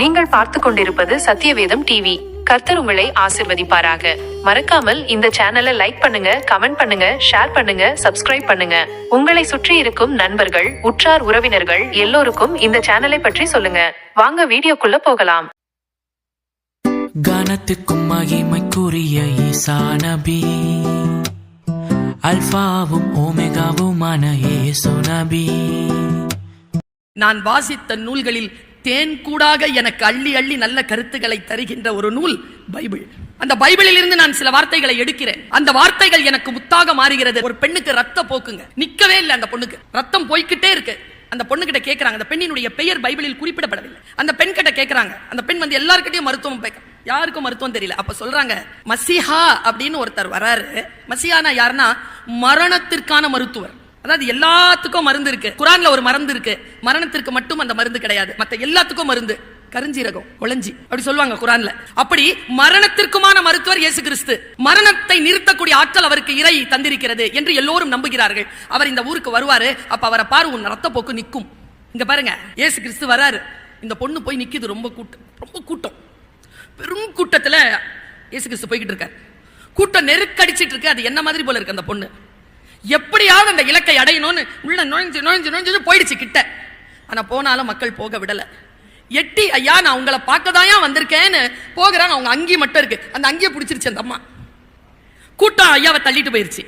நீங்கள் பார்த்து கொண்டிருப்பது சத்தியவேதம் டிவி. கர்த்தர் உங்களை ஆசிர்வதிப்பாராக. மறக்காமல் இந்த சேனலை லைக் பண்ணுங்க கமெண்ட் பண்ணுங்க ஷேர் பண்ணுங்க சப்ஸ்கிரைப் பண்ணுங்க. உங்களை சுற்றி இருக்கும் நண்பர்கள் உற்றார் உறவினர்கள் எல்லோருக்கும் இந்த சேனலை பற்றி சொல்லுங்க. வாங்க வீடியோக்குள்ள போகலாம். கனத்துக்கும் மகிமைக்குரிய ஈசா நபி அல்பாவும் ஓமெகாவுமான இயேசு நபி. நான் வாசித்த நூல்களில் தேன் கூடாக எனக்கு அள்ளி அள்ளி நல்ல கருத்துக்களை தருகின்ற ஒரு நூல் பைபிள். அந்த பைபிளில் இருந்து நான் சில வார்த்தைகளை எடுக்கிறேன். அந்த வார்த்தைகள் எனக்கு முத்தாக மாறுகிறது. ஒரு பெண்ணுக்கு ரத்த போக்குங்க. நிக்கவே இல்லை அந்த பொண்ணுக்கு. ரத்தம் போய்கிட்டே இருக்கு. அந்த பொண்ணு கிட்ட கேக்குறாங்க. அந்த பெண்ணினுடைய பெயர் பைபிளில் குறிப்பிடப்படவில்லை. அந்த பெண் கிட்ட கேக்குறாங்க. அந்த பெண் வந்து எல்லார்கிட்டயும் மருத்துவம் பேக்க யாருக்கும் மருத்துவம் தெரியல. அப்ப சொல்றாங்க மசிஹா அப்படின்னு ஒருத்தர் வராரு. மசிஹானா யாருன்னா மரணத்திற்கான மருத்துவர். அதாவது எல்லாத்துக்கும் மருந்து இருக்கு. குரான்ல ஒரு மருந்து இருக்கு. மரணத்திற்கு மட்டும் அந்த மருந்து கிடையாது. மத்த எல்லாத்துக்கும் மருந்து. கருஞ்சீரகம் ஒளஞ்சி. அப்படி சொல்லுவாங்க குரான்ல. அப்படி மரணத்திற்குமான மருத்துவர் இயேசு கிறிஸ்து. மரணத்தை நிறுத்தக்கூடிய ஆற்றல் அவருக்கு இறை தந்திருக்கிறது என்று எல்லோரும் நம்புகிறார்கள். அவர் இந்த ஊருக்கு வருவாரு. அப்ப அவரை பாரு உன் ரத்த போக்கு நிக்கும். இங்க பாருங்க. இயேசு கிறிஸ்து வராரு. இந்த பொண்ணு போய் நிக்குது. ரொம்ப கூட்டம். ரொம்ப கூட்டம். பெரும் கூட்டத்துல இயேசு கிறிஸ்து போய்கிட்டு இருக்காரு. கூட்டம் நெருக்கடிச்சிட்டு இருக்கு. அது என்ன மாதிரி போல இருக்கு அந்த பொண்ணு? எப்படியாவது அந்த இலக்கை அடையணும்னு உள்ள நுழைஞ்சு நுழைஞ்சு நுழைஞ்சு போயிடுச்சு கிட்ட. ஆனால் போனாலும் மக்கள் போக விடலை. எட்டி ஐயா நான் உங்களை பார்க்கதாயா வந்திருக்கேன்னு போகிறாங்க அவங்க அங்கி மட்டும் இருக்கு. அந்த அங்கியை பிடிச்சிருச்சு அந்த அம்மா. கூட்டம் ஐயாவை தள்ளிட்டு போயிருச்சு.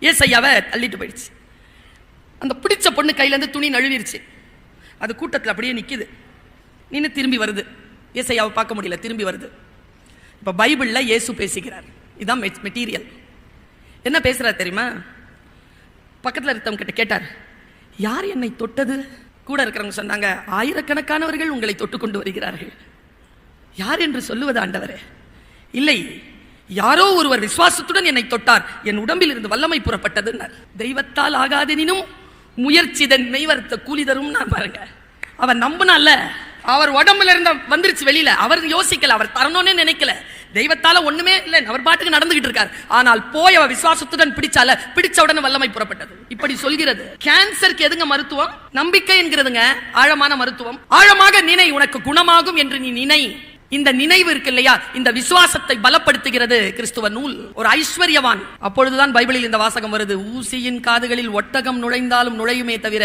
ஏஸ் ஐயாவை தள்ளிட்டு போயிடுச்சு அந்த பிடிச்ச பொண்ணு கையிலேருந்து துணி நழுவிருச்சு. அது கூட்டத்தில் அப்படியே நிற்கிது நின்று திரும்பி வருது. ஏசையாவை பார்க்க முடியல திரும்பி வருது. இப்போ பைபிளில் இயேசு பேசுகிறார். இதுதான் மெட்டீரியல். என்ன பேசுகிறார் தெரியுமா? பக்கத்தில் இருக்கவங்க கிட்ட கேட்டார் யார் என்னை தொட்டது? கூட இருக்கிறவங்க சொன்னாங்க ஆயிரக்கணக்கானவர்கள் உங்களை தொட்டு கொண்டு வருகிறார்கள். யார் என்று சொல்லுவது ஆண்டவரே? இல்லை யாரோ ஒருவர் விசுவாசத்துடன் என்னை தொட்டார். என் உடம்பில் இருந்து வல்லமை புறப்பட்டதுன்னார். தெய்வத்தால் ஆகாதெனினும் முயற்சி தன் மெய்வர்த்த கூலி தரும் நான் பாருங்க. அவர் நம்பினால அவர் உடம்புல இருந்த வந்துருச்சு வெளியில. அவர் யோசிக்கல அவர் தரணும்னு நினைக்கல. தெய்வத்தால ஒண்ணுமே இல்லை. அவர் பாட்டுக்கு நடந்துகிட்டு இருக்கார். ஆனால் போய் அவ விசுவாசத்துடன் பிடிச்சால பிடிச்ச உடனே வல்லமை புறப்பட்டது. இப்படி சொல்கிறது. கேன்சருக்கு எதுங்க மருத்துவம்? நம்பிக்கை என்கிறதுங்க ஆழமான மருத்துவம். ஆழமாக நினை உனக்கு குணமாகும் என்று நீ நினை. இந்த நினைவு இருக்கு இல்லையா இந்த விசுவாசத்தை பலப்படுத்துகிறது கிறிஸ்துவ நூல். ஒரு ஐஸ்வர்யவான். அப்பொழுதுதான் பைபிளில் இந்த வாசகம் வருது. ஊசியின் காதுகளில் ஒட்டகம் நுழைந்தாலும் நுழையுமே தவிர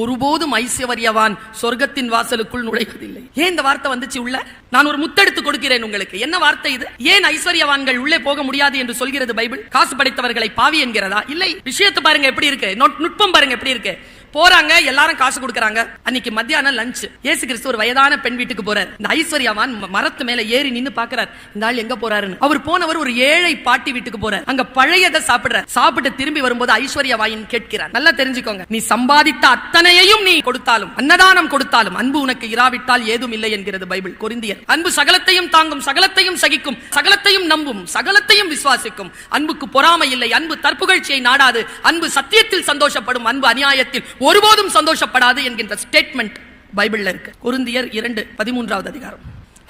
ஒருபோதும் ஐஸ்வர்யவான் சொர்க்கத்தின் வாசலுக்குள் நுழைவதில்லை. ஏன் இந்த வார்த்தை வந்துச்சு உள்ள? நான் ஒரு முத்தெடுத்து கொடுக்கிறேன் உங்களுக்கு. என்ன வார்த்தை இது? ஏன் ஐஸ்வர்யவான்கள் உள்ளே போக முடியாது என்று சொல்கிறது பைபிள்? காசு படைத்தவர்களை பாவி என்கிறதா? இல்லை. விஷயத்தை பாருங்க எப்படி இருக்கு. நுட்பம் பாருங்க எப்படி இருக்கு. போறாங்க எல்லாரும் காசு கொடுக்கறாங்க. அன்னைக்கு மத்தியானம் லஞ்ச் ஏசு கிறிஸ்து ஒரு வயதான பெண் வீட்டுக்கு போறார். இந்த ஐஸ்வர்யாவான் மரத்து மேல ஏறி நின்னு பாக்குறார். இந்த ஆள் எங்க போறாருன்னு. அவர் போனவர் ஒரு ஏழை பாட்டி வீட்டுக்கு போறார். அங்க பழையதை சாப்பிடுறார். சாப்பிட்டு திரும்பி வரும்போது ஐஸ்வர்யா வாயின் கேட்கிறார். நல்லா தெரிஞ்சுக்கோங்க. நீ சம்பாதித்த அத்தனையையும் நீ கொடுத்தாலும் அன்னதானம் கொடுத்தாலும் அன்பு உனக்கு இராவிட்டால் ஏதும் இல்லை என்கிறது பைபிள். கொரிந்தியர். அன்பு சகலத்தையும் தாங்கும் சகலத்தையும் சகிக்கும் சகலத்தையும் நம்பும் சகலத்தையும் விசுவாசிக்கும். அன்புக்கு பொறாமை இல்லை. அன்பு தற்புகழ்ச்சியை நாடாது. அன்பு சத்தியத்தில் சந்தோஷப்படும். அன்பு அநியாயத்தில் ஒருபோதும் சந்தோஷப்படாது என்கின்ற ஸ்டேட்மெண்ட் பைபிள்ல இருக்கு. குருந்தியர் இரண்டு பதிமூன்றாவது அதிகாரம்.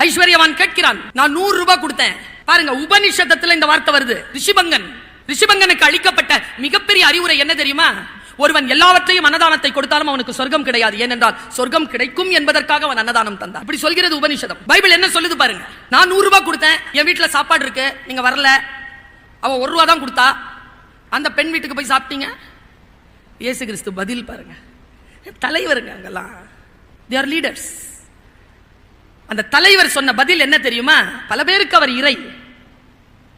ஐஸ்வர்யவான் கேட்கிறான் நான் நூறு ரூபாய் கொடுத்தேன். பாருங்க உபனிஷத்துல இந்த வார்த்தை வருது. ரிஷிபங்கன் ரிஷிபங்கனுக்கு அளிக்கப்பட்ட மிகப்பெரிய அறிவுரை என்ன தெரியுமா? ஒருவன் எல்லாவற்றையும் அன்னதானத்தை கொடுத்தாலும் அவனுக்கு சொர்க்கம் கிடையாது. ஏனென்றால் சொர்க்கம் கிடைக்கும் என்பதற்காக அவன் அன்னதானம் தந்தான். இப்படி சொல்கிறது உபனிஷதம் பைபிள் என்ன சொல்லுது பாருங்க. நான் நூறு ரூபாய் கொடுத்தேன். என் வீட்டுல சாப்பாடு இருக்கு. நீங்க வரல. அவன் ஒரு ரூபா தான் கொடுத்தா. அந்த பெண் வீட்டுக்கு போய் சாப்பிட்டீங்க? இயேசு கிறிஸ்து பதில் பாருங்க. தலைவருங்க அங்கெல்லாம். தே ஆர் லீடர்ஸ் அந்த தலைவர் சொன்ன பதில் என்ன தெரியுமா? பல பேருக்கு அவர் இறை.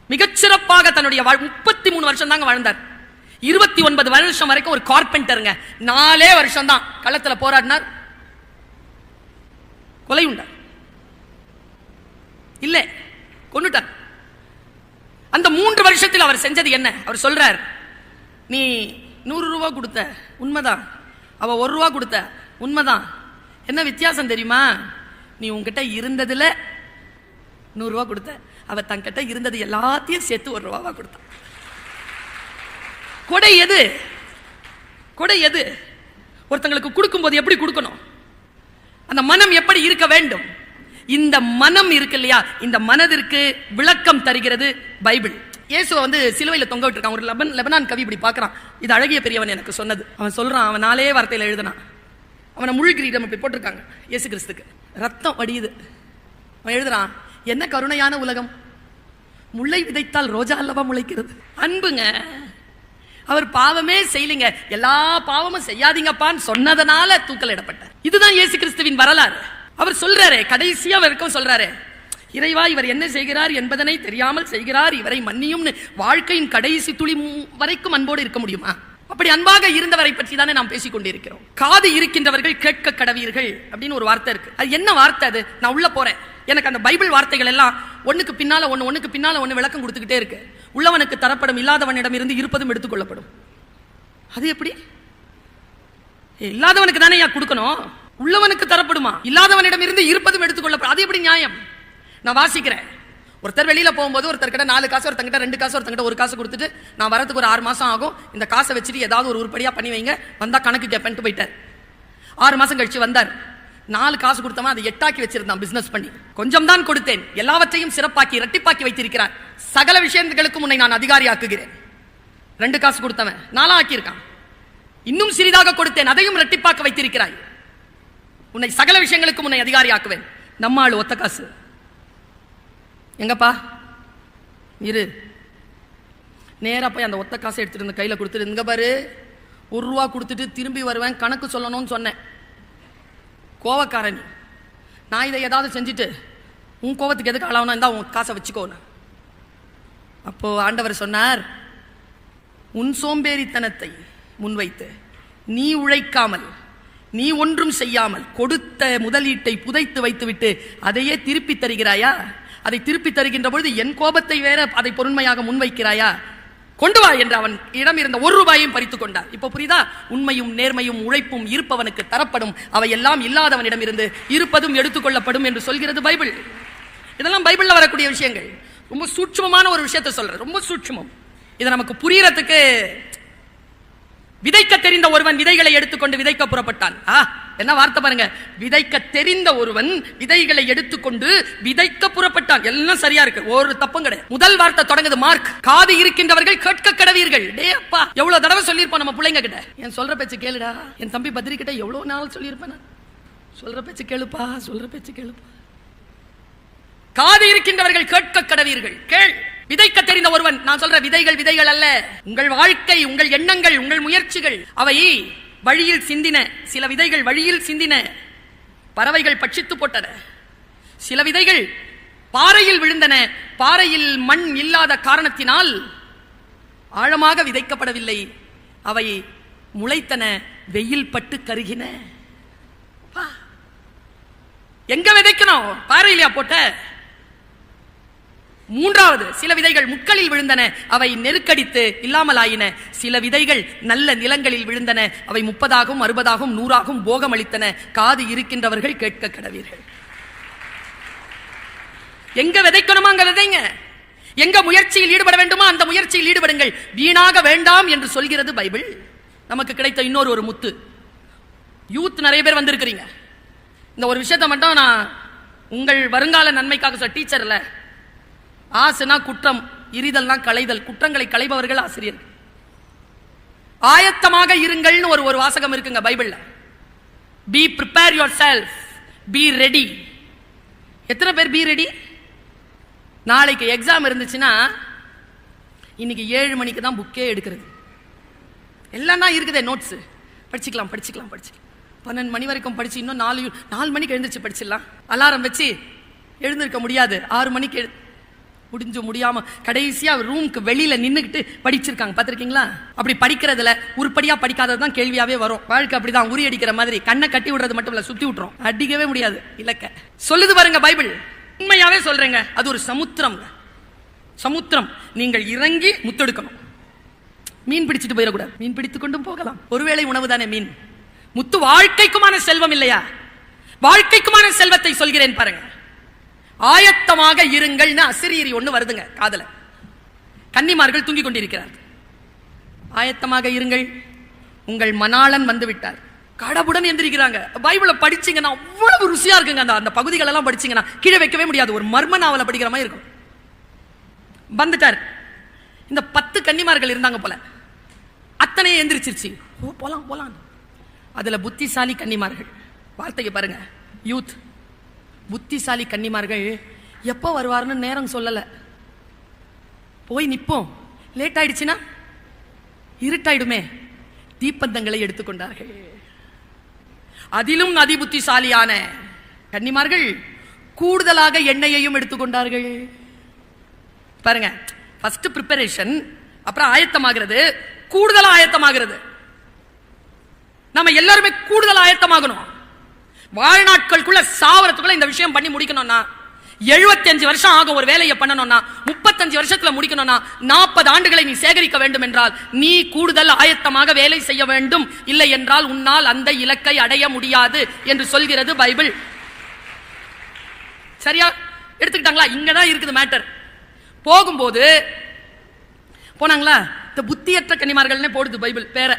மிகச்சிறப்பாக தன்னுடைய முப்பத்தி மூணு வருஷம் தாங்க வாழ்ந்தார். இருபத்தி ஒன்பது வருஷம் வரைக்கும் ஒரு கார்பெண்டருங்க. நாலே வருஷம் தான் களத்தில் போராடினார். கொலை உண்டார். இல்ல கொண்டுட்டார் அந்த மூன்று வருஷத்தில் அவர் செஞ்சது என்ன? அவர் சொல்றார் நீ நூறு ரூபா கொடுத்த. உண்மைதான். அவ ஒரு ரூபா கொடுத்த. உண்மைதான். என்ன வித்தியாசம் தெரியுமா? நீ உங்ககிட்ட இருந்ததுல நூறுரூவா கொடுத்த. அவ தங்கிட்ட இருந்தது எல்லாத்தையும் சேர்த்து ஒரு ரூபாவா கொடுத்தான் கொடை எது? கொடை எது? ஒருத்தங்களுக்கு கொடுக்கும்போது எப்படி கொடுக்கணும்? அந்த மனம் எப்படி இருக்க வேண்டும்? இந்த மனம் இருக்கு இல்லையா? இந்த மனதிற்கு விளக்கம் தருகிறது பைபிள். இயேசுவை வந்து சிலுவையில் தொங்க விட்டுருக்கான். ஒரு லெபன் லெபனான் கவி இப்படி பார்க்குறான். இது அழகிய பெரியவன் எனக்கு சொன்னது. அவன் சொல்கிறான் அவன் நாலே வார்த்தையில் எழுதினான். அவனை முழு கிரீடம் இப்படி போட்டிருக்காங்க இயேசு கிறிஸ்துக்கு. ரத்தம் வடியுது. அவன் எழுதுறான் என்ன கருணையான உலகம். முல்லை விதைத்தால் ரோஜா அல்லவா முளைக்கிறது? அன்புங்க அவர் பாவமே செய்யலிங்க. எல்லா பாவமும் செய்யாதீங்கப்பான்னு சொன்னதனால தூக்கலிடப்பட்டார் இதுதான் இயேசு கிறிஸ்துவின் வரலாறு. அவர் சொல்றாரு கடைசியா வரைக்கும் சொல்றாரு இறைவா இவர் என்ன செய்கிறார் என்பதனை தெரியாமல் செய்கிறார். இவரை மன்னியும்னு வாழ்க்கையின் கடைசி துளி வரைக்கும் அன்போடு இருக்க முடியுமா? அப்படி அன்பாக இருந்தவரை பற்றி தானே நாம் பேசிக் கொண்டிருக்கிறோம். காது இருக்கின்றவர்கள் கேட்க கடவீர்கள் அப்படின்னு ஒரு வார்த்தை இருக்கு. அது என்ன வார்த்தை அது? நான் உள்ள போறேன். எனக்கு அந்த பைபிள் வார்த்தைகள் எல்லாம் ஒண்ணுக்கு பின்னால ஒன்னு ஒண்ணுக்கு பின்னால ஒண்ணு விளக்கம் கொடுத்துக்கிட்டே இருக்கு. உள்ளவனுக்கு தரப்படும் இல்லாதவனிடம் இருந்து இருப்பதும் எடுத்துக்கொள்ளப்படும். அது எப்படி? இல்லாதவனுக்கு தானே கொடுக்கணும்? உள்ளவனுக்கு தரப்படுமா? இல்லாதவனிடம் இருந்து இருப்பதும் எடுத்துக்கொள்ளப்படும். அது எப்படி நியாயம்? நான் வாசிக்கிறேன். ஒருத்தர் வெளியில் போகும்போது ஒருத்தர் கிட்ட நாலு காசு ஒருத்தங்கிட்ட ரெண்டு காசு ஒருத்தங்கிட்ட ஒரு காசு கொடுத்துட்டு நான் வரதுக்கு ஒரு ஆறு மாதம் ஆகும். இந்த காசை வச்சுட்டு ஏதாவது ஒரு உருப்படியாக பண்ணி வைங்க. வந்தால் கணக்கு கேட்பேன்ட்டு போயிட்டார். ஆறு மாதம் கழித்து வந்தார். நாலு காசு கொடுத்தவன் அதை எட்டாக்கி வச்சிருந்தான் பிசினஸ் பண்ணி. கொஞ்சம் தான் கொடுத்தேன். எல்லாவற்றையும் சிறப்பாக்கி இரட்டிப்பாக்கி வைத்திருக்கிறார். சகல விஷயங்களுக்கும் உன்னை நான் அதிகாரியாக்குகிறேன். ரெண்டு காசு கொடுத்தவன் நாலாம் ஆக்கியிருக்கான். இன்னும் சிறிதாக கொடுத்தேன். அதையும் இரட்டிப்பாக்க வைத்திருக்கிறாய். உன்னை சகல விஷயங்களுக்கும் உன்னை அதிகாரியாக்குவேன். நம்ம ஆளு ஒத்த காசு. எங்கப்பா? இரு. நேராக போய் அந்த ஒத்த காசை எடுத்துகிட்டு இருந்த கையில் கொடுத்துட்டு இங்கே பாரு. ஒரு ரூபா கொடுத்துட்டு திரும்பி வருவேன் கணக்கு சொல்லணும்னு சொன்னேன். கோவக்காரன் நான் இதை ஏதாவது செஞ்சுட்டு உன் கோவத்துக்கு எதுக்கு அளவுனா இருந்தால் உன் காசை வச்சுக்கோன்னு அப்போது ஆண்டவர் சொன்னார் உன் சோம்பேறித்தனத்தை முன்வைத்து நீ உழைக்காமல் நீ ஒன்றும் செய்யாமல் கொடுத்த முதலீட்டை புதைத்து வைத்துவிட்டு அதையே திருப்பி தருகிறாயா? அதை திருப்பி தருகின்ற பொழுது என் கோபத்தை வேற அதை பொருண்மையாக முன்வைக்கிறாயா? கொண்டு வா என்று அவன் இடம் இருந்த ஒரு ரூபாயையும் பறித்து கொண்டார் இப்போ புரியுதா? உண்மையும் நேர்மையும் உழைப்பும் இருப்பவனுக்கு தரப்படும். அவை எல்லாம் இல்லாதவனிடம் இருந்து இருப்பதும் எடுத்துக்கொள்ளப்படும் என்று சொல்கிறது பைபிள். இதெல்லாம் பைபிள்ல வரக்கூடிய விஷயங்கள். ரொம்ப சூட்சுமமான ஒரு விஷயத்தை சொல்றேன் ரொம்ப சூட்சுமம். இது நமக்கு புரியறதுக்கு விதைக்க தெரிந்த ஒருவன் விதைகளை எடுத்துக்கொண்டு விதைக்க புறப்பட்டான். ஆ என்ன வார்த்தை பாருங்க? விதைக்க தெரிந்த ஒருவன் விதைகளை எடுத்துக்கொண்டு விதைக்க புறப்பட்டான். எல்லாம் சரியா இருக்கு. ஒரு தப்பும் கிடையாது. முதல் வார்த்தை தொடங்குது மார்க். காது இருக்கின்றவர்கள் கேட்க கடவீர்கள். டே அப்பா எவ்வளவு தடவை சொல்லியிருப்போம் நம்ம பிள்ளைங்க கிட்ட? என் சொல்ற பேச்சு கேளுடா. என் தம்பி பத்ரி கிட்ட எவ்வளவு நாள் சொல்லியிருப்பேன் சொல்ற பேச்சு கேளுப்பா சொல்ற பேச்சு கேளுப்பா. காது இருக்கின்றவர்கள் கேட்க கடவீர்கள். கேள். விதைக்க தெரிந்த ஒருவன். நான் சொல்ற விதைகள் விதைகள் அல்ல. உங்கள் வாழ்க்கை உங்கள் எண்ணங்கள் உங்கள் முயற்சிகள் அவை வழியில் சிந்தின சில விதைகள் வழியில் சிந்தின பறவைகள் பட்சித்து போட்டன. சில விதைகள் பாறையில் விழுந்தன. பாறையில் மண் இல்லாத காரணத்தினால் ஆழமாக விதைக்கப்படவில்லை. அவை முளைத்தன வெயில் பட்டு கருகின. பா. எங்க விதைக்கணும்? பாறையிலையா போட்ட? மூன்றாவது சில விதைகள் முட்களில் விழுந்தன அவை நெருக்கடித்து இல்லாமலாயின. சில விதைகள் நல்ல நிலங்களில் விழுந்தன அவை முப்பதாகவும் அறுபதாகவும் நூறாகவும் போகம் அளித்தன காது இருக்கின்றவர்கள் கேட்க கடவீர்கள். எங்க விதைக்கணுமா அங்க விதைங்க? எங்க முயற்சியில் ஈடுபட வேண்டுமோ? அந்த முயற்சியில் ஈடுபடுங்கள். வீணாக வேண்டாம் என்று சொல்கிறது பைபிள். நமக்கு கிடைத்த இன்னொரு ஒரு முத்து. யூத் நிறைய பேர் வந்திருக்கிறீங்க. இந்த ஒரு விஷயத்தை மட்டும் நான் உங்கள் வருங்கால நன்மைக்காக சொல்ல டீச்சர்ல ஆசுனா குற்றம் இரிதல்னா களைதல் குற்றங்களை களைபவர்கள் ஆசிரியர் ஆயத்தமாக இருங்கள்னு ஒரு ஒரு வாசகம் இருக்குங்க பைபிள்ல. Be prepare your self be ready எத்தனை பேர் பி ரெடி நாளைக்கு எக்ஸாம் இருந்துச்சுன்னா இன்னைக்கு ஏழு மணிக்கு தான் புக்கே எடுக்கிறது. எல்லாம் தான் இருக்குதே நோட்ஸ் படிச்சுக்கலாம் படிச்சுக்கலாம் படிச்சுக்கலாம். பன்னெண்டு மணி வரைக்கும் படிச்சு இன்னும் நாலு நாலு மணிக்கு எழுந்திருச்சு படிச்சிடலாம். அலாரம் வச்சு எழுந்திருக்க முடியாது. ஆறு மணிக்கு எழு முடிஞ்சு முடியாம கடைசியா ரூமுக்கு வெளியில நின்றுக்கிட்டு படிச்சிருக்காங்க. பார்த்துருக்கீங்களா? அப்படி படிக்கிறதுல உருப்படியா படிக்காதது தான் கேள்வியாவே வரும். வாழ்க்கை அப்படிதான் உரி அடிக்கிற மாதிரி. கண்ணை கட்டி விடுறது மட்டும் இல்ல சுத்தி விட்டுரும். அடிக்கவே முடியாது இலக்க. சொல்லுது பாருங்க பைபிள். உண்மையாவே சொல்றேங்க அது ஒரு சமுத்திரம். சமுத்திரம். நீங்கள் இறங்கி முத்தெடுக்கணும். மீன் பிடிச்சிட்டு போயிடக்கூடாது. மீன் பிடித்து கொண்டும் போகலாம். ஒருவேளை உணவு தானே மீன்? முத்து வாழ்க்கைக்குமான செல்வம் இல்லையா? வாழ்க்கைக்குமான செல்வத்தை சொல்கிறேன் பாருங்க. ஆயத்தமாக இருங்கள்னு அசிரியரி ஒன்று வருதுங்க காதல. கன்னிமார்கள் தூங்கிக் கொண்டிருக்கிறார்கள். ஆயத்தமாக இருங்கள். உங்கள் மணாளன் வந்து விட்டார். கடவுடன் எந்திரிக்கிறாங்க. பைபிளை படிச்சீங்கன்னா அவ்வளவு ருசியா இருக்குங்க. அந்த அந்த பகுதிகள் எல்லாம் படிச்சீங்கன்னா கீழே வைக்கவே முடியாது. ஒரு மர்ம நாவலை படிக்கிற மாதிரி இருக்கும். வந்துட்டார். இந்த பத்து கன்னிமார்கள் இருந்தாங்க போல. அத்தனையும் எந்திரிச்சிருச்சு. ஓ போலாம் போலாம். அதுல புத்திசாலி கன்னிமார்கள். வார்த்தையை பாருங்க. யூத் புத்திசாலி கன்னிமார்கள் எப்போ வருவார்னு நேரம் சொல்லல. போய் நிற்போம் லேட் ஆயிடுச்சுன்னா இருட்டாயிடுமே. தீப்பந்தங்களை எடுத்துக்கொண்டார்கள். அதிலும் அதி புத்திசாலியான கன்னிமார்கள் கூடுதலாக எண்ணெயையும் எடுத்துக்கொண்டார்கள். பாருங்க ஃபர்ஸ்ட் ப்ரிப்பரேஷன் அப்புறம் ஆயத்தமாகிறது. கூடுதலாக ஆயத்தமாகிறது. நம்ம எல்லாருமே கூடுதல் ஆயத்தமாகணும். வாழ்நாட்களுக்குள்ள சாவரத்துக்குள்ள இந்த விஷயம் பண்ணி முடிக்கணும்னா 75 வருஷம் ஆகும் ஒரு வேலையை பண்ணணும்னா முப்பத்தஞ்சு வருஷத்துல முடிக்கணும்னா நாற்பது ஆண்டுகளை நீ சேகரிக்க வேண்டும் என்றால் நீ கூடுதல் ஆயத்தமாக வேலை செய்ய வேண்டும். இல்லை என்றால் உன்னால் அந்த இலக்கை அடைய முடியாது என்று சொல்கிறது பைபிள். சரியா? எடுத்துக்கிட்டாங்களா? இங்கதான் இருக்குது மேட்டர். போகும்போது போனாங்களா? இந்த புத்தியற்ற கன்னிமார்கள்னே போடுது பைபிள் பேர.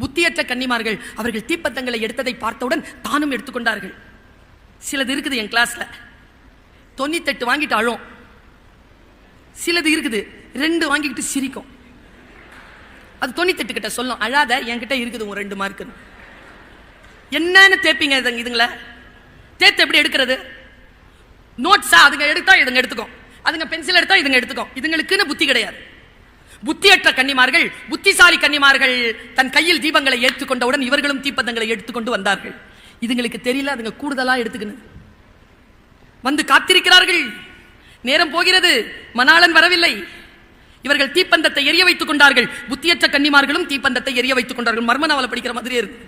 புத்தியற்ற கன்னிமார்கள் அவர்கள் தீப்பந்தங்களை எடுத்ததை பார்த்தவுடன் தானும் எடுத்துக்கொண்டார்கள். சிலது இருக்குது என் கிளாஸ்ல தொண்ணூத்தெட்டு வாங்கிட்டு அழும் சிலது இருக்குது. ரெண்டு வாங்கிக்கிட்டு சிரிக்கும். அது தொண்ணூத்தெட்டு கிட்ட சொல்லும். அழாத என்கிட்ட இருக்குது உன் ரெண்டு மார்க்கு என்னன்னு தேப்பீங்க இதுங்க இதுங்கள? தேத்து எப்படி எடுக்கிறது? நோட்ஸா அதுங்க எடுத்தா இதுங்க எடுத்துக்கும். அதுங்க பென்சில் எடுத்தா இதுங்க எடுத்துக்கும். இதுங்களுக்குன்னு புத்தி கிடையாது. புத்தியற்ற கன்னிமார்கள் புத்திசாலி கன்னிமார்கள் தன் கையில் தீபங்களை ஏற்றுக்கொண்டவுடன் இவர்களும் தீப்பந்தங்களை எடுத்துக்கொண்டு வந்தார்கள். இதுங்களுக்கு தெரியல அதுங்க கூடுதலா எடுத்துக்கணும் வந்து காத்திருக்கிறார்கள். நேரம் போகிறது. மணாளன் வரவில்லை. இவர்கள் தீப்பந்தத்தை எரிய வைத்துக் கொண்டார்கள். புத்தியற்ற கன்னிமார்களும் தீப்பந்தத்தை எரிய வைத்துக் கொண்டார்கள். மர்ம நாவலை படிக்கிற மாதிரி இருக்கு.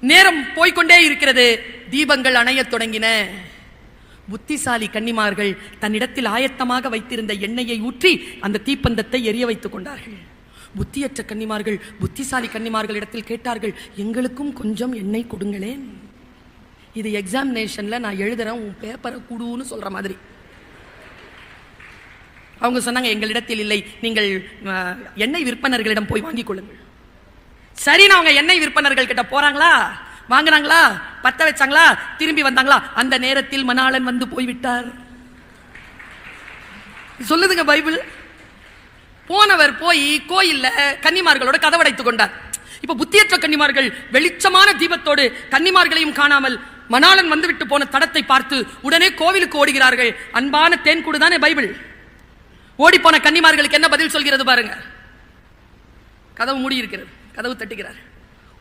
நேரம் போய்க்கொண்டே இருக்கிறது. தீபங்கள் அணையத் தொடங்கின. புத்திசாலி கன்னிமார்கள் தன்னிடத்தில் ஆயத்தமாக வைத்திருந்த எண்ணெயை ஊற்றி அந்த தீப்பந்தத்தை எரிய வைத்துக் கொண்டார்கள். புத்தியற்ற கன்னிமார்கள் புத்திசாலி கன்னிமார்களிடத்தில் கேட்டார்கள் எங்களுக்கும் கொஞ்சம் எண்ணெய் கொடுங்களேன். இது எக்ஸாமினேஷன்ல நான் எழுதுறேன் உன் பேப்பரை குடுன்னு சொல்ற மாதிரி. அவங்க சொன்னாங்க எங்களிடத்தில் இல்லை நீங்கள் எண்ணெய் விற்பனர்களிடம் போய் வாங்கிக் கொள்ளுங்கள். சரி நான் அவங்க எண்ணெய் விற்பனர்கள் கிட்ட போறாங்களா? வாங்கினாங்களா? பத்த வச்சாங்களா? திரும்பி வந்தாங்களா? அந்த நேரத்தில் மணாளன் வந்து போய்விட்டார். சொல்லுதுங்க பைபிள். போனவர் போய் கோயில்ல கன்னிமார்களோட கதவடைத்துக் கொண்டார். இப்ப புத்தியற்ற கன்னிமார்கள் வெளிச்சமான தீபத்தோடு கன்னிமார்களையும் காணாமல் மணாளன் வந்துவிட்டு போன தடத்தை பார்த்து உடனே கோவிலுக்கு ஓடுகிறார்கள். அன்பான தேன்கூடு தானே பைபிள். ஓடிப்போன கன்னிமார்களுக்கு என்ன பதில் சொல்கிறது பாருங்க. கதவு மூடி இருக்கிறது கதவு தட்டுகிறார்.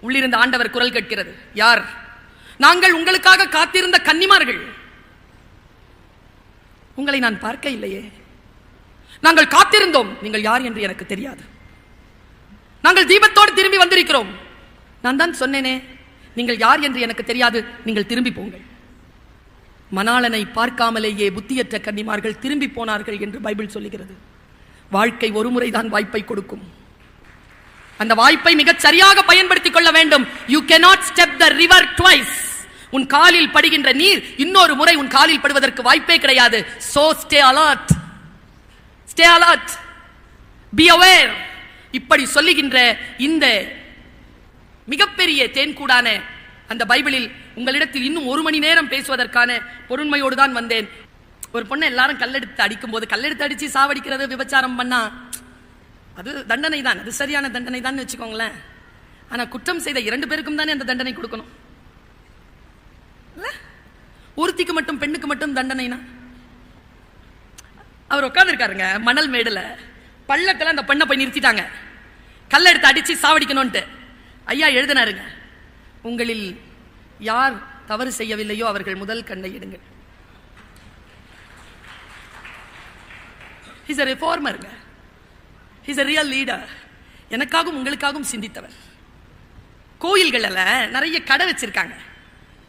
உள்ளிருந்த ஆண்டவர் குரல் கேட்கிறது. யார்? நாங்கள் உங்களுக்காக காத்திருந்த கன்னிமார்கள். உங்களை நான் பார்க்க இல்லையே. நாங்கள் காத்திருந்தோம். நீங்கள் யார் என்று எனக்கு தெரியாது. நாங்கள் தீபத்தோடு திரும்பி வந்திருக்கிறோம். நான் தான் சொன்னேனே நீங்கள் யார் என்று எனக்கு தெரியாது. நீங்கள் திரும்பி போங்கள். மணாளனை பார்க்காமலேயே புத்தியற்ற கன்னிமார்கள் திரும்பி போனார்கள் என்று பைபிள் சொல்லுகிறது. வாழ்க்கை ஒரு முறைதான் வாய்ப்பை கொடுக்கும். அந்த வாய்ப்பை மிகச் சரியாக பயன்படுத்திக் கொள்ள வேண்டும். You cannot step the river twice உன் காலில் படுகின்ற நீர் இன்னொரு முறை உன் காலில் படுவதற்கு வாய்ப்பே கிடையாது. So stay alert stay alert be aware இப்படி சொல்லுகின்ற இந்த மிகப்பெரிய தேன்கூடான அந்த பைபிளில் உங்களிடத்தில் இன்னும் ஒரு மணி நேரம் பேசுவதற்கான பொருண்மையோடு தான் வந்தேன். ஒரு பொண்ணை எல்லாரும் கல்லெடுத்து அடிக்கும் போது கல்லெடுத்து அடிச்சு சாவடிக்கிறது விபச்சாரம் பண்ணா அது தண்டனை தான் அது சரியான தண்டனை தான் வச்சுக்கோங்களேன். ஆனா குற்றம் செய்த இரண்டு பேருக்கும் தானே அந்த தண்டனை கொடுக்கணும். இல்ல? ஒருத்திக்கு மட்டும் பெண்ணுக்கு மட்டும் தண்டனைனா? அவர் உட்காந்துருக்காருங்க மணல் மேடுல. பள்ளத்தில் அந்த பெண்ணை போய் நிறுத்திட்டாங்க. கல்ல எடுத்து அடிச்சு சாவடிக்கணும்ன்ட்டு. ஐயா எழுதினாருங்க உங்களில் யார் தவறு செய்யவில்லையோ அவர்கள் முதல் கண்ணை எடுங்கள். இஸ் அ ரிஃபார்மருங்க இஸ் எ ரியல் லீடர் எனக்காகவும் உங்களுக்காகவும் சிந்தித்தவர். கோயில்களில் நிறைய கடை வச்சிருக்காங்க.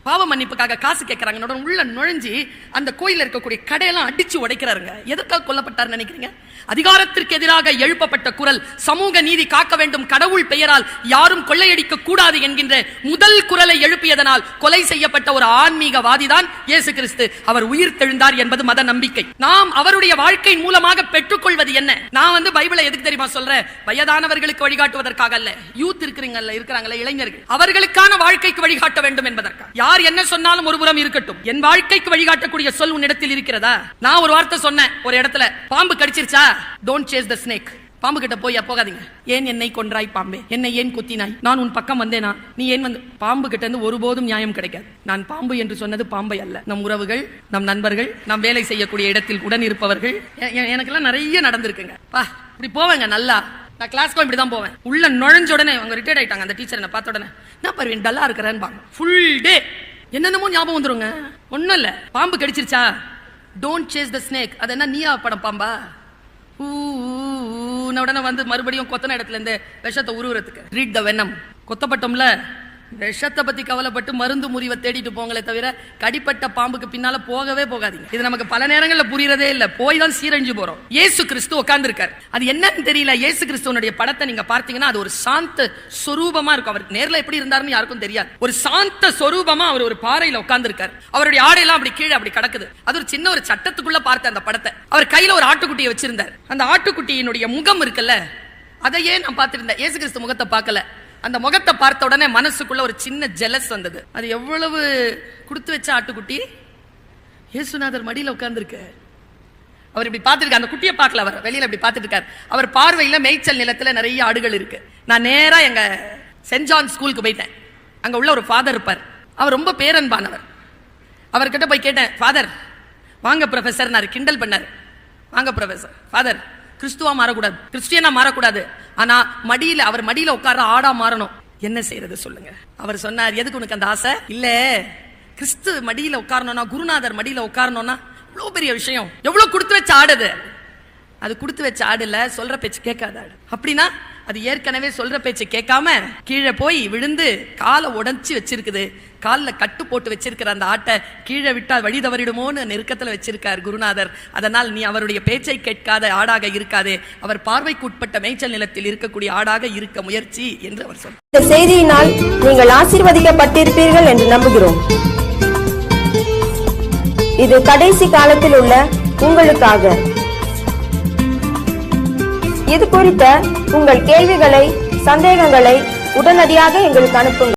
பாவ மன்னிப்புக்காக காசு கேட்குறாங்க உள்ள நுழைஞ்சு அந்த கோயிலில் இருக்கக்கூடிய கடையெல்லாம் அடித்து உடைக்கிறாருங்க. எதற்காக கொல்லப்பட்டார்னு நினைக்கிறீங்க? அதிகாரத்திற்கு எதிராக எழுப்பப்பட்ட குரல் சமூக நீதி காக்க வேண்டும் கடவுள் பெயரால் யாரும் கொள்ளையடிக்க கூடாது என்கின்ற முதல் குரலை எழுப்பியதனால் கொலை செய்யப்பட்ட ஒரு ஆன்மீகவாதிதான் இயேசு கிறிஸ்து. அவர் உயிர் தெழுந்தார் என்பது மத நம்பிக்கை. நாம் அவருடைய வாழ்க்கை மூலமாக பெற்றுக்கொள்வது என்ன? நான் வந்து பைபிளை எதுக்கு தெரியுமா சொல்றேன்? வயதானவர்களுக்கு வழிகாட்டுவதற்காக அல்ல. யூத் இருக்கிறீங்கல்ல இருக்கிறாங்கல்ல இளைஞர்கள். அவர்களுக்கான வாழ்க்கைக்கு வழிகாட்ட வேண்டும் என்பதற்காக. யார் என்ன சொன்னாலும் ஒருபுறம் இருக்கட்டும். என் வாழ்க்கைக்கு வழிகாட்டக்கூடிய சொல் உன்னிடத்தில் இருக்கிறதா? நான் ஒரு வார்த்தை சொன்னேன் ஒரு இடத்துல. பாம்பு கடிச்சிருச்சா? டோன்ட் சேஸ் த ஸ்னேக் பாம்பு கிட்ட போய் போகாதீங்க. ஏன் என்னை கொன்றாய் பாம்பே? என்னை ஏன் குத்தினாய்? நான் உன் பக்கம் வந்தேனா? நீ ஏன் வந்து பாம்பு கிட்ட இருந்து ஒருபோதும் நியாயம் கிடைக்காது. நான் பாம்பு என்று சொன்னது பாம்பை அல்ல. நம் உறவுகள் நம் நண்பர்கள் நம் வேலை செய்யக்கூடிய இடத்தில் உடன் இருப்பவர்கள். எனக்கெல்லாம் நிறைய நடந்திருக்குங்க. பா இப்படி போவேங்க நல்லா. நான் கிளாஸ்க்கும் இப்படி தான் போவேன். உள்ள நுழைஞ்ச உடனே அவங்க ரிட்டையர்ட் ஆயிட்டாங்க. அந்த டீச்சர் என்ன பார்த்த உடனே என்ன பருவேன் டல்லா இருக்கிறேன்னு ஃபுல் டே என்னென்னமோ ஞாபகம் வந்துருங்க. ஒண்ணும் இல்ல. பாம்பு கடிச்சிருச்சா? டோன்ட் சேஸ் த ஸ்னேக் அது என்ன நீயா படம் பாம்பா? ஊன உடனே வந்து மறுபடியும் கொத்தன இடத்துல இருந்து விஷத்தை உருவுறதுக்கு ரீட் த வெனம் கொத்தப்பட்டோம்ல விஷத்தை பத்தி கவலைப்பட்டு மருந்து முறிவை தேடிட்டு போங்களே தவிர கடிப்பட்ட பாம்புக்கு பின்னால போகவே போகாதீங்க. இது நமக்கு பல நேரங்களில் புரியறதே இல்ல. போய் தான் சீரழிஞ்சு போறோம். இயேசு கிறிஸ்து உட்கார்ந்திருக்கார். அது என்னன்னு தெரியல. இயேசு கிறிஸ்துவனுடைய படத்தை நீங்க பார்த்தீங்கன்னா அது ஒரு சாந்த சொரூபமா இருக்கும். அவர் நேர்ல எப்படி இருந்தாருன்னு யாருக்கும் தெரியாது. ஒரு சாந்த சொரூபமா அவர் ஒரு பாறையில உட்காந்துருக்கார் அவருடைய ஆடையெல்லாம் அப்படி கீழே அப்படி கிடக்குது. அது ஒரு சின்ன ஒரு சட்டத்துக்குள்ள பார்த்த அந்த படத்தை. அவர் கையில ஒரு ஆட்டுக்குட்டியை வச்சிருந்தார். அந்த ஆட்டுக்குட்டியினுடைய முகம் இருக்குல்ல அதையே நான் பார்த்திருந்தேன். இயேசு கிறிஸ்து முகத்தை பார்க்கல. அந்த முகத்தை பார்த்த உடனே மனசுக்குள்ள ஒரு சின்ன ஜெலஸ் வந்தது. அது எவ்வளவு கொடுத்து வச்ச ஆட்டுக்குட்டி? இயேசுநாதர் மடியில் உட்காந்துருக்கு அவர் இப்படி பார்த்துருக்காரு அந்த குட்டியை பார்க்கல அவர். வெளியில இப்படி பார்த்துட்டு இருக்காரு. அவர் பார்வையில் மேய்ச்சல் நிலத்தில் நிறைய ஆடுகள் இருக்கு. நான் நேராக எங்கள் சென்ட் ஜான் ஸ்கூலுக்கு போயிட்டேன். அங்கே உள்ள ஒரு ஃபாதர் இருப்பார். அவர் ரொம்ப பேரன்பானவர். அவர்கிட்ட போய் கேட்டேன் ஃபாதர் வாங்க ப்ரொஃபசர் நான் கிண்டல் பண்ணார். வாங்க ப்ரொஃபசர் ஃபாதர் கிறிஸ்துவா மாறக்கூடாது. கிறிஸ்டியனா மாறக்கூடாது. ஆனா மடியில அவர் மடியில உட்கார ஆடா மாறணும். என்ன செய்யறது சொல்லுங்க. அவர் சொன்னார் எதுக்கு உனக்கு அந்த ஆசை? இல்ல கிறிஸ்து மடியில உட்காரணும்னா குருநாதர் மடியில உட்காரணும்னா இவ்வளவு பெரிய விஷயம். எவ்வளவு கொடுத்து வச்ச ஆடுது அது? கொடுத்து வச்ச ஆடுல சொல்ற பேச்சு கேட்காத ஆடு. அப்படின்னா அது ஏற்கனவே சொல்ற பேச்சு கேட்காம கீழே போய் விழுந்து காலை உடஞ்சி வச்சிருக்குது. காலில் கட்டு போட்டு வச்சிருக்கிற அந்த ஆட்டை கீழே விட்டால் வழி தவறிடுமோன்னு நெருக்கத்துல வச்சிருக்கார் குருநாதர். அதனால் நீ அவருடைய பேச்சை கேட்காத ஆடாக இருக்காதே. அவர் பார்வைக்கு உட்பட்ட மேய்ச்சல் நிலத்தில் இருக்கக்கூடிய ஆடாக இருக்க முயற்சி என்று அவர் சொன்னார் இந்த செய்தியினால் நீங்கள் ஆசீர்வதிக்கப்பட்டிருப்பீர்கள் என்று நம்புகிறோம். இது கடைசி காலத்தில் உள்ள உங்களுக்காக. இது குறித்த உங்கள் கேள்விகளை சந்தேகங்களை உடனடியாக எங்களுக்கு அனுப்புங்கள்.